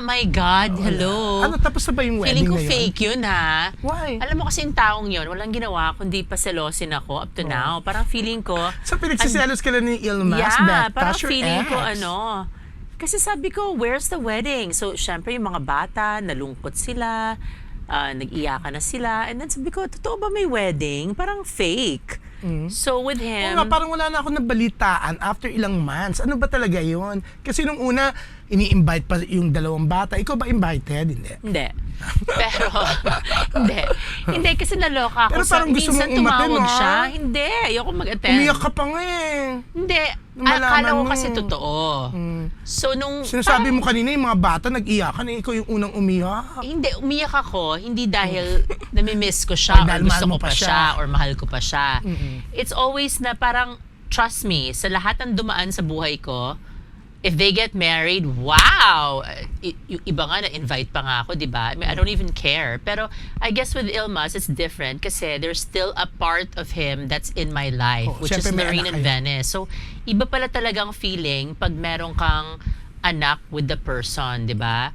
my God, hello. Ano, tapos na ba yung wedding Feeling ko na yun? fake yun, ha? Why? Alam mo kasi yung taong yun, walang ginawa kundi paselosin ako up to now. Parang feeling ko, So, pinagsiselos ka na ni Ilmas, yeah, Becca, parang your feeling ko ex. ano. Kasi sabi ko, where's the wedding? So, syempre yung mga bata, nalungkot sila, ah, nag-iyakan na sila. And then sabi ko, totoo ba may wedding? Parang fake. So, with Oo him, nga, parang wala na ako nabalitaan after ilang months. Ano ba talaga yon? Kasi nung una, ini-invite pa yung dalawang bata. Ikaw ba invited? Hindi. Hindi. Pero, hindi. Kasi naloka ako. Pero sa, parang gusto minsan mong umattend, tumawag ah. siya. Hindi, ayoko mag-attend. Umiyak ka pa nga eh. Hindi. Akala ko kasi totoo. So, nung... Sinasabi parang- mo kanina yung mga bata nag-iyakan eh. Ikaw yung unang umiyak. Hindi, umiyak ako, hindi dahil namimiss ko siya Or or, gusto ko pa siya. siya. or mahal ko pa siya. It's always na parang, trust me, sa lahat ng dumaan sa buhay ko, if they get married, wow! I- yung iba nga na-invite pa nga ako, di ba? I, mean, I don't even care. Pero I guess with Ilmas, it's different kasi there's still a part of him that's in my life, Oh, which is Marine and. Venice. So, iba pala talagang feeling pag meron kang anak with the person, di ba?